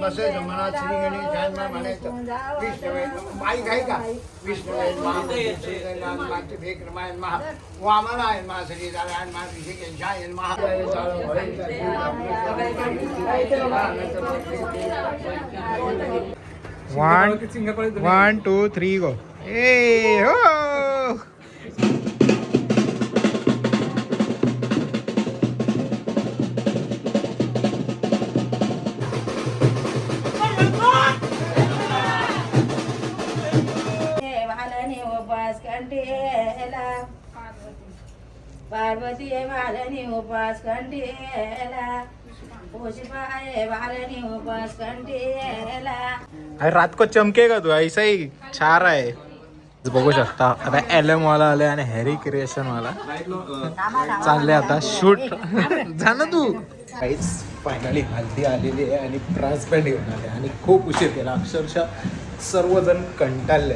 बसायचं मनात श्री गणेश म्हणायचं विष्णवे बाई काय का विष्णवे माते भेक रमायन महा वामनायन महा श्री नारायण महा ऋषिकेशायन महा one one two three go ए हो पार्वती मालनी उपास कंटेला. अरे रात को चमकेगा तू? ऐसा ही छार आहे. बघू शकता. आता एलएम वाला आले आणि हॅरी क्रिएशन वाला. चालले आता शूट जा ना तू. काहीच फायनली हल्दी आलेली आहे आणि ट्रान्सपेंट घेऊन आले आणि खूप उशीर केला. अक्षरशः सर्वजण कंटाळले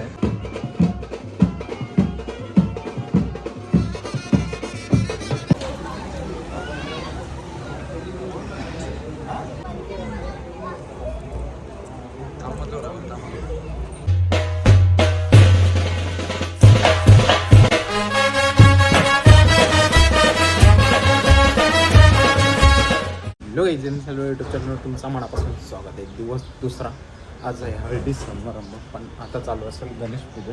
hello agent hello YouTube channel तुमचा मनापासून स्वागत आहे. दिवस दुसरा. आज आहे हळदी समारंभ पण आता चालू असेल गणेश पूजन.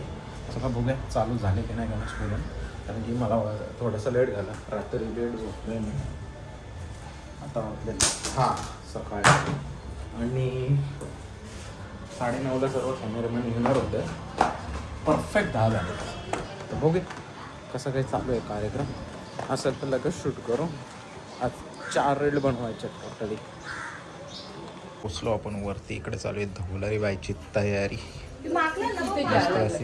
सगळं बघूया चालू झाले की नाही गणेश पूजन. कारण की मला थोडासा लेट झाला. रात्री लेट झोपलोय मी. आता वाजले हां सकाळी. आणि साडेनऊला सर्व कॅमेरामॅन येणार होते. परफेक्ट दहा झाले. तर बघूया कसं काही चालू आहे कार्यक्रम. असेल तर लगेच शूट करू. आज चार रील बनवायचे टोटली पोचलो आपण वरती इकडे चालू आहे धवलारी बायची तयारी. मस्त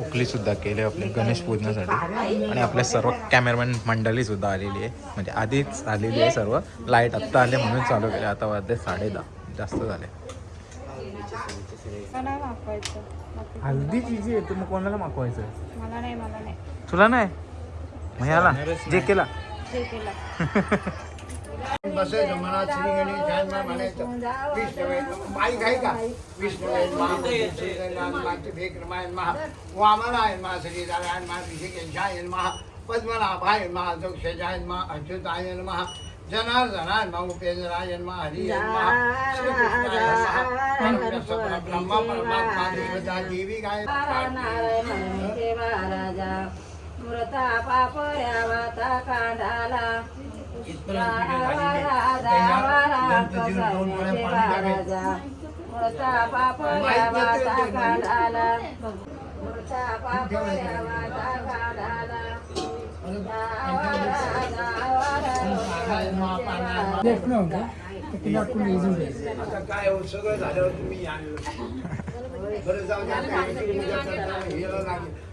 उकली सुद्धा केली आपले गणेश पूजनासाठी. आणि आपल्या सर्व कॅमेरामॅन मंडळी सुद्धा आलेली आहे. म्हणजे आधीच आलेली आहे सर्व. लाइट आत्ता आले म्हणून चालू केले. आता वाजते साडे दहा. जास्त झाले. मला मागवायचं हल्दी जी आहे. तू मग कोणाला मागवायचं मला नाही मला नाही. तुला नाही? मग जे केला. जे केलं. बसायचं मनात श्री गणेश म्हणायचं विष्णवे बाई काय का? माते भेक रमायन महा वामनायन महा श्री नारायण महा ऋषिकेशायन महा ब्रह्मा परमात्मा देवता देवी गाय नारायण महाराजा मृता पापया वाता कांडाला राजा मृता पापया वाता कांडाला मृता पापया वाता कांडाला आता काय हो, सगळं झाल्यावर तुम्ही या. बरं जाऊ द्या.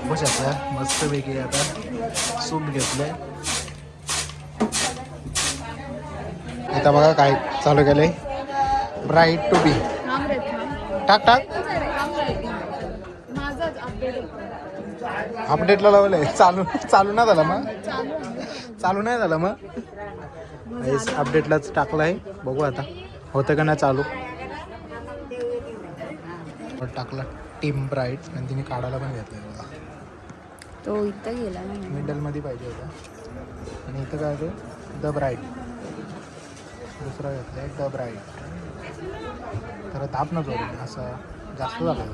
बघू शकता मस्तपैकी आता सूप घेतलंय. आता बघा काय चालू केलंय. ब्राईट टू बी टाक टाक. अपडेट अपडेटला लावलंय. चालू चालू नाही झालं मग. चालू नाही झालं मग. अपडेटलाच टाकलं आहे. बघू आता. होतं का नाही चालू. टाकला टीम ब्राईट. आणि तिने काढायला पण घेतलंय बघा. तो इथं गेला ना मिडलमध्ये पाहिजे होता. आणि इथं काय होते? The bright. दुसरा घेतलं आहे द ब्राईट. तर ताप न जोडून असं जास्त झालं.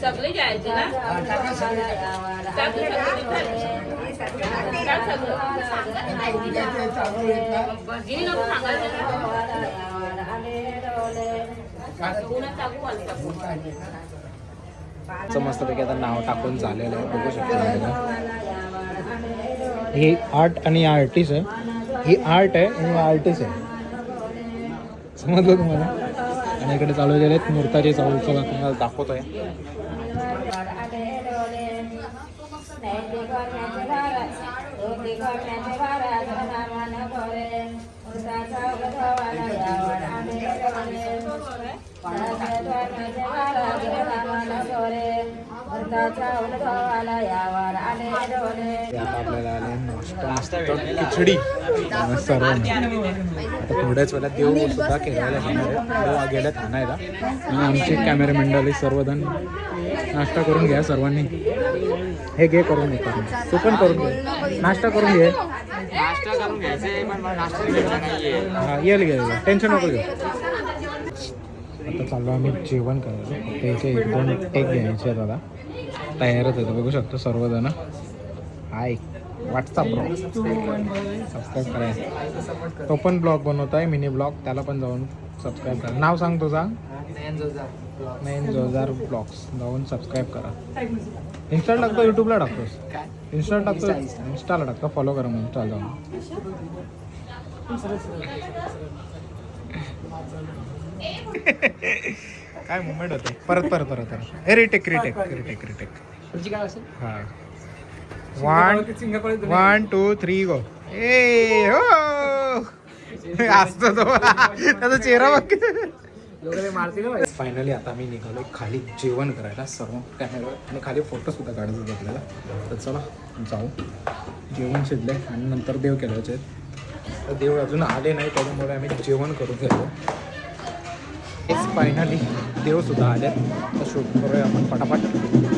सगळे जायचे ना भगिनी नको सांगायचं आता नाव टाकून झालेलं आहे. बघू शकतो हे आर्ट आणि आर्टिस्ट आहे. ही आर्ट आहे आणि आर्टिस्ट आहे. समजलं तुम्हाला? आणि इकडे चालू झाले आहेत मूर्ताचे चालू चला तुम्हाला दाखवतोय. आहे खिचडी. सर्व आता थोड्याच वेळात देव सुद्धा खेळायला जाणार आहे. देव गेल्यात आणायला. आणि आमचे कॅमेरा मंडळी सर्वजण नाश्ता करून घ्या सर्वांनी. हे घे करून घे. करून तू पण करून घे. नाश्ता करून घे. हा येईल घे टेन्शन नको घेऊ. आता चाललो आम्ही जेवण करायचं फक्त इथे एक दोन टेक घ्यायचे आता तयारच आहे बघू शकतो सर्वजण. हाय. व्हॉट्सअप ब्लॉग सबस्क्राईब करा. तो पण ब्लॉग बनवत आहे मिनी ब्लॉग. त्याला पण जाऊन सबस्क्राईब करा. नाव सांग तुझा. नयन जोजार ब्लॉग्स. जाऊन सबस्क्राईब करा. इन्स्टाला टाकतो यूट्यूबला टाकतोस? इन्स्टाला टाकतो इन्स्टाला टाकतो. फॉलो करा मग इन्स्टाला जाऊन. काय मुवमेंट होते? परत परत परत परत. ए रिटेक रिटेक रिटेक रिटेक हा. One one two three go ए हो. असतो तो. त्याचा चेहरा बघ. फायनली आता मी निघालो खाली जेवण करायला सर्व कॅमेरा आणि खाली फोटो सुद्धा काढायचं होतं आपल्याला. तर चला जाऊ. जेवण शिजले आणि नंतर देव केल्याचे तर देव अजून आले नाही त्याच्यामुळे आम्ही जेवण करून घेतो हेच फायनली देव सुद्धा आले तर शूट करूया आपण पटापट.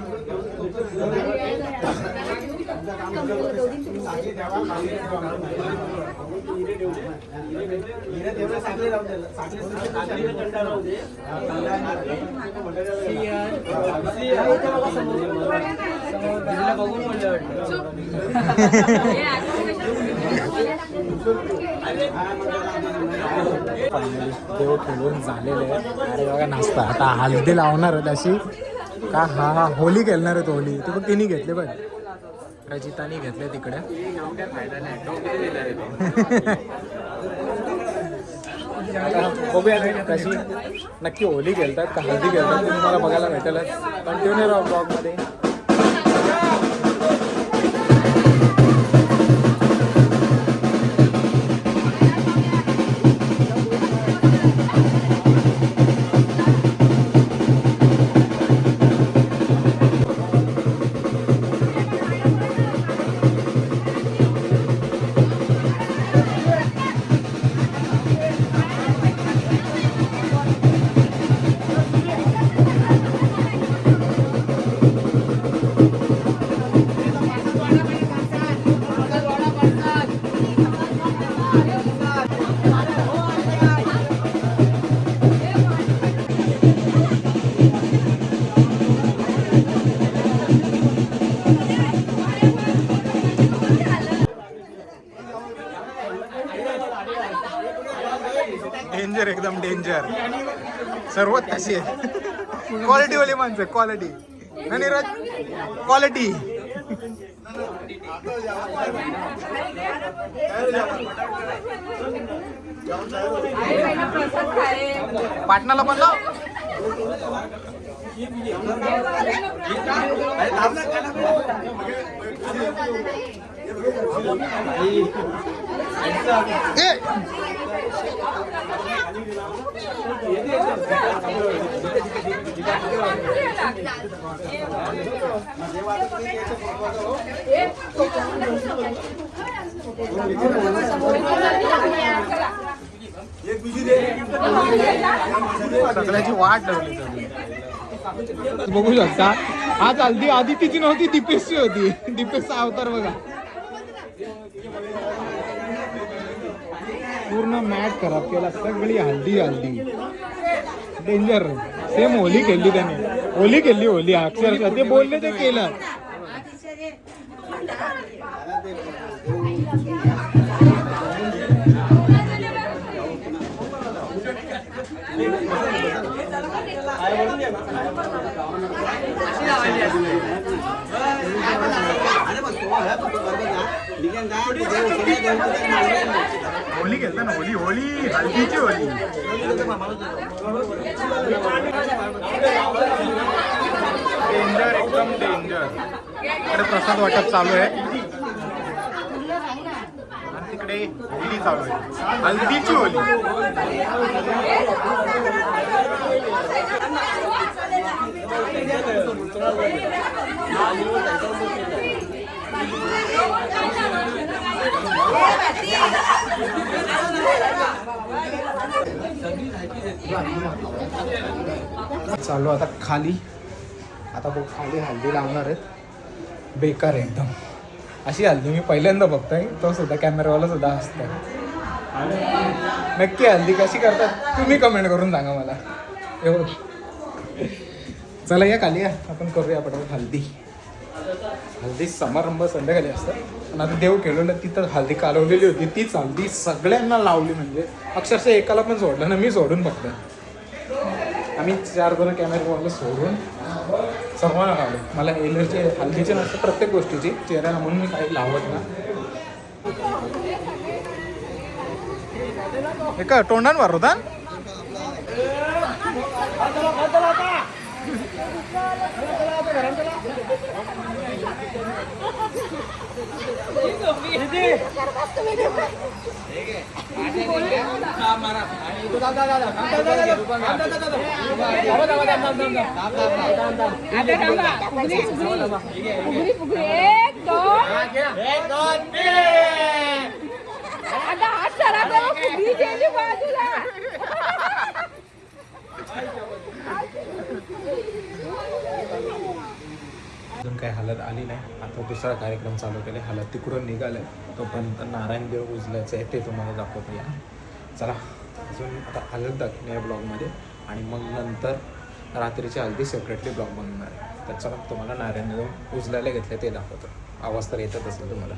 देव खेळून झालेले आहे अरे बघा नाश्ता आता हल्दी लावणार अशी का हा हा होली खेळणार आहेत होली ते बघ तिने घेतले बघ रजितानी घेतले तिकडे बघूया कशी. नक्की होली खेळतात का हळदी खेळतात ते तुम्हाला बघायला भेटेलच. कंटिन्यू राहा ब्लॉगमध्ये सर्व तशी आहे. क्वालिटी वाली माणसं क्वालिटी नाही नीरज क्वालिटी पाटणाला पण लाव. सगळ्याची वाट ठेवली सगळी. बघू शकता आज हल्दी आधी तिची नव्हती दीपेशची होती दीपेशचा अवतार बघा पूर्ण मॅट खराब केला. सगळी हल्दी हल्दी डेंजर सेम होली खेळली त्याने. होली खेळली होली. अक्षरशः ते बोलले ते केलं. होली खेळता ना होली होली हल्दीची होली डेंजर एकदम डेंजर इकडे प्रसाद वाटप चालू आहे. तिकडे होली चालू आहे. हल्दीची होली चालू आता खाली. आता बघ खाली हल्दी लावणार आहेत. बेकार आहे एकदम. अशी हल्दी मी पहिल्यांदा बघताय. तो सुद्धा कॅमेरावाला सुद्धा हसतोय. नक्की हल्दी कशी करतात तुम्ही कमेंट करून सांगा मला. एवढं चला या खाली या. आपण करूया पटापट हल्दी हल्दी समारंभ संध्याकाळी असतात. पण आता देव खेळवलं तिथं हल्दी कालवलेली होती. तीच हल्दी सगळ्यांना लावली म्हणजे अक्षरशः एकाला पण सोडलं ना मी सोडून बघतो आम्ही चार जण कॅमेरावाला सोडून सर्वांना लावले. मला एलर्जी हल्दीची नसते प्रत्येक गोष्टीची. चेहऱ्याला म्हणून मी काही लावत ना हे का वारोदान मारू होता एक दोन आता हात सरा बाजूला. काही हलत आली नाही. आता दुसरा कार्यक्रम चालू केला. हलत तिकडून निघालं तोपर्यंत नारायण देव उजलायचं आहे ते तुम्हाला दाखवतो या. चला अजून आता हलत दाखवून या ब्लॉगमध्ये. आणि मग नंतर रात्रीची हल्दी सेपरेटली ब्लॉग बनणार आहे. तर चला तुम्हाला नारायण देव उजलायला घेतलं ते दाखवतो. आवाज तर येतच असेल तुम्हाला.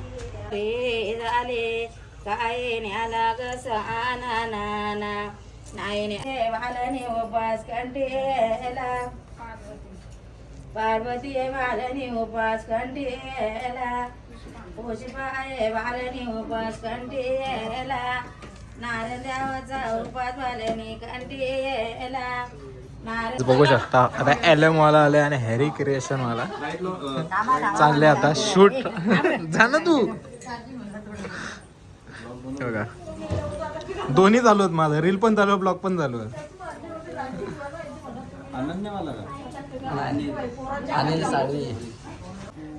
झाले काय न्याला गस आना नाना नाही ने उपास कंटेला. पार्वती वालने उपास कंटेला पुष्पाय वालने उपास कंटेला नारदेवाचा उपास वालने कंटेला नारद बघू शकता. आता एलएम वाला आले आणि हॅरी क्रिएशन वाला. चालले आता शूट. जा ना तू. हे बघा. दोन्ही चालू आहेत माझं. रील पण चालू आहे ब्लॉग पण चालू आहे.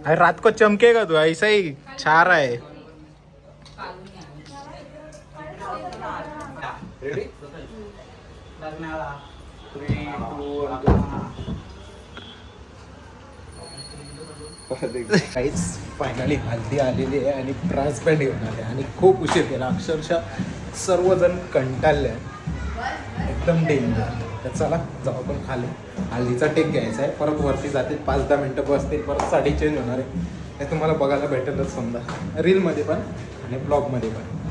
अरे रात को चमकेगा तू ऐसा ही छार आहे काहीच फायनली हल्दी आलेली आहे आणि प्राइस पण घेऊन आले आणि खूप उशीर केला. अक्षरशः सर्वजण कंटाळले एकदम डेंजर तर चला जाऊ आपण खाली. हल्दीचा टेक घ्यायचा आहे. परत वरती जातील. पाच दहा मिनटं बसतील. परत साडी चेंज होणार आहे. हे तुम्हाला बघायला भेटेलच समजा. रीलमध्ये पण आणि ब्लॉगमध्ये पण.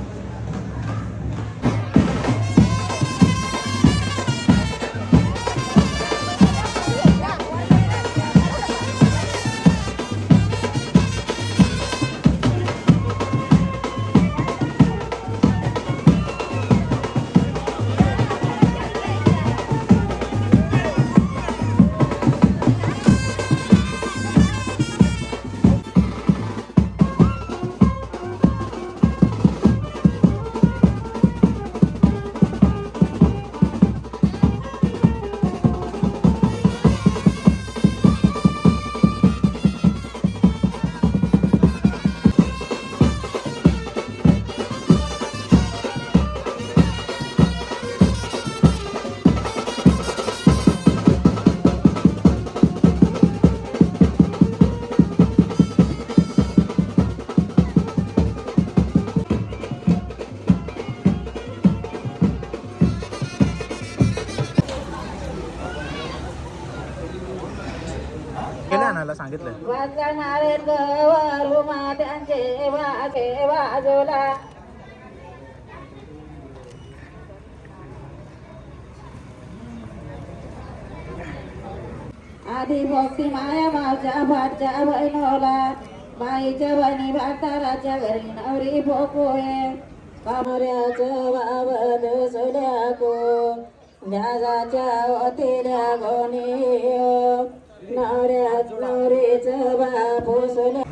आधी भक्ती माया माझ्या भाटच्या बहिणोला बाईच्या बहिणी राजा घरी नवरी भोकोय कामऱ्याचं वावद सोल्या कोण व्याजाच्या वतील्या गोणी. नवऱ्याच नवरीचं बापू सोल्या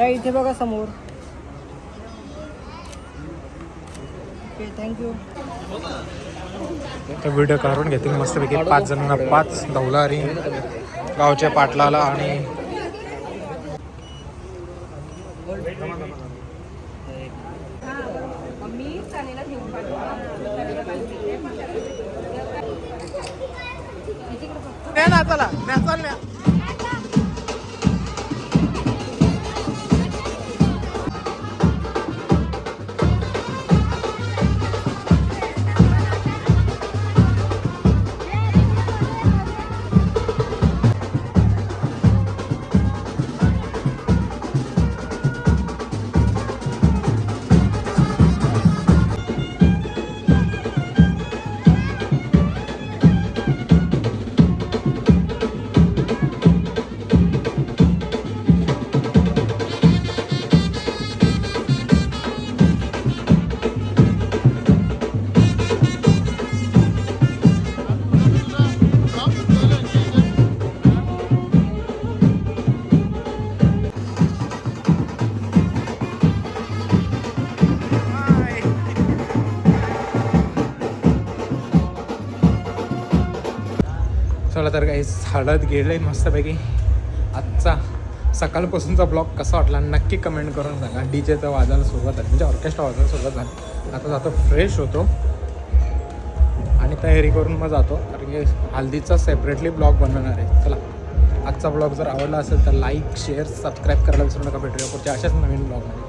ताई इथे बघा समोर. ओके थँक्यू तर व्हिडिओ काढून घेतील मस्तपैकी पाच जणांना पाच धवलारी गावच्या पाटलाला आणि चला तर काही हळद गेले मस्तपैकी. आजचा सकाळपासूनचा ब्लॉग कसा वाटला नक्की कमेंट करून सांगा. डी जेचं वाजायला सुरुवात झाली म्हणजे ऑर्केस्ट्रा वाजायला सुरुवात झाली. आता जातो फ्रेश होतो. आणि तयारी करून मग जातो. कारण की हल्दीचा सेपरेटली ब्लॉग बनवणार आहे. चला. आजचा ब्लॉग जर आवडला असेल तर लाईक शेअर सबस्क्राईब करायला विसरू नका. भेटूया पुढच्या अशाच नवीन ब्लॉगमध्ये.